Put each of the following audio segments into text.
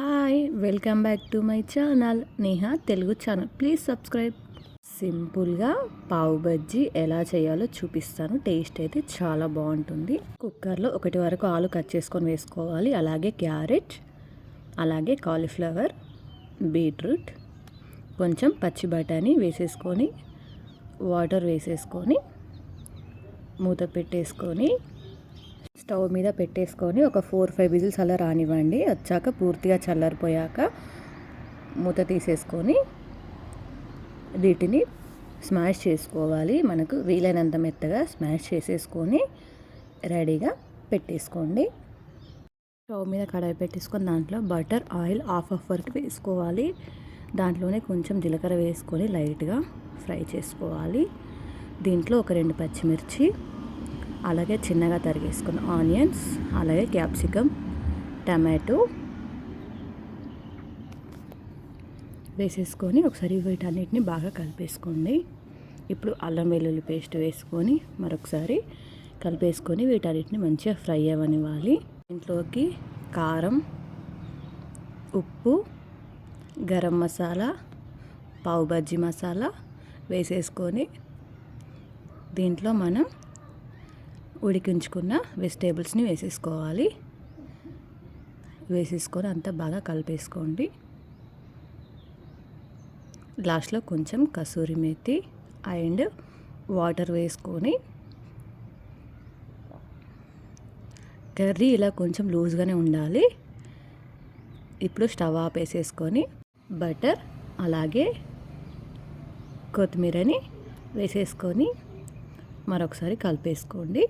Hi welcome back to my channel Neha Telugu channel. Please subscribe. సింపుల్గా పావు బజ్జీ ఎలా చేయాలో చూపిస్తాను. టేస్ట్ అయితే చాలా బాగుంటుంది. కుక్కర్లో ఒకటి వరకు ఆలు కట్ చేసుకొని వేసుకోవాలి. అలాగే క్యారెట్ అలాగే కాలీఫ్లవర్ బీట్రూట్ కొంచెం పచ్చి బఠానీ వేసేసుకొని వాటర్ వేసేసుకొని మూత పెట్టేసుకొని స్టవ్ మీద పెట్టేసుకొని ఒక ఫోర్ ఫైవ్ విజిల్స్ అలా రానివ్వండి. వచ్చాక పూర్తిగా చల్లారిపోయాక మూత తీసేసుకొని వీటిని స్మాష్ చేసుకోవాలి. మనకు వీలైనంత మెత్తగా స్మాష్ చేసేసుకొని రెడీగా పెట్టేసుకోండి. స్టవ్ మీద కడాయి పెట్టేసుకొని దాంట్లో బటర్ ఆయిల్ హాఫ్ ఆఫ్ వరకు వేసుకోవాలి. దాంట్లోనే కొంచెం జీలకర్ర వేసుకొని లైట్గా ఫ్రై చేసుకోవాలి. దీంట్లో ఒక రెండు పచ్చిమిర్చి అలాగే చిన్నగా తరిగేసుకున్న ఆనియన్స్ అలాగే క్యాప్సికమ్ టమాటో వేసేసుకొని ఒకసారి వీటన్నిటిని బాగా కలిపేసుకోండి. ఇప్పుడు అల్లం వెల్లుల్లి పేస్ట్ వేసుకొని మరొకసారి కలిపేసుకొని వీటన్నిటిని మంచిగా ఫ్రై అవ్వనివ్వాలి. ఇంట్లోకి కారం ఉప్పు గరం మసాలా పావు బజ్జీ మసాలా వేసేసుకొని దీంట్లో మనం ఉడికించుకున్న వెజిటేబుల్స్ని వేసేసుకోవాలి. వేసేసుకొని అంతా బాగా కలిపేసుకోండి. లాస్ట్లో కొంచెం కసూరి మేతి అండ్ వాటర్ వేసుకొని కర్రీ ఇలా కొంచెం లూజ్గానే ఉండాలి. ఇప్పుడు స్టవ్ ఆపేసేసుకొని బటర్ అలాగే కొత్తిమీరని వేసేసుకొని మరొకసారి కలిపేసుకోండి.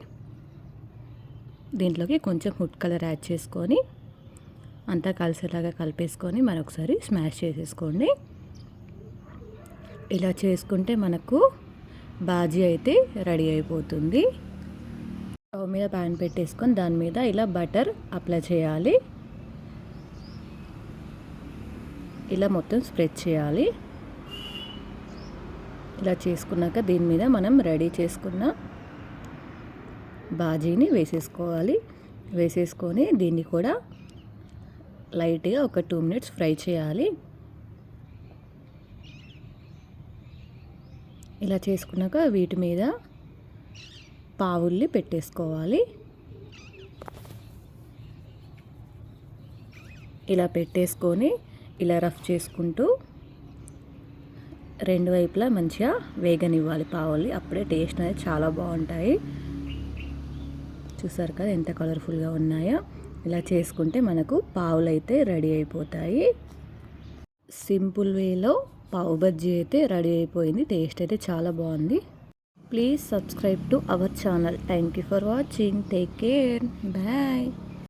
దీంట్లోకి కొంచెం ఫుడ్ కలర్ యాడ్ చేసుకొని అంతా కలిసేలాగా కలిపేసుకొని మరొకసారి స్మాష్ చేసేసుకోండి. ఇలా చేసుకుంటే మనకు బాజీ అయితే రెడీ అయిపోతుంది. స్టవ్ మీద ప్యాన్ పెట్టేసుకొని దాని మీద ఇలా బటర్ అప్లై చేయాలి. ఇలా మొత్తం స్ప్రెడ్ చేయాలి. ఇలా చేసుకున్నాక దీని మీద మనం రెడీ చేసుకున్న బాజీని వేసేసుకోవాలి. వేసేసుకొని దీన్ని కూడా లైట్గా ఒక టూ మినిట్స్ ఫ్రై చేయాలి. ఇలా చేసుకున్నాక వీటి మీద పావుల్ని పెట్టేసుకోవాలి. ఇలా పెట్టేసుకొని ఇలా రఫ్ చేసుకుంటూ రెండు వైపులా మంచిగా వేగనివ్వాలి పావుల్ని. అప్పుడే టేస్ట్ అనేది చాలా బాగుంటాయి. చూసారు కదా ఎంత కలర్ఫుల్గా ఉన్నాయో. ఇలా చేసుకుంటే మనకు పావులు అయితే రెడీ అయిపోతాయి. సింపుల్ వేలో పావు బజ్జీ అయితే రెడీ అయిపోయింది. టేస్ట్ అయితే చాలా బాగుంది. Please subscribe to our channel. Thank you for watching. Take care. Bye.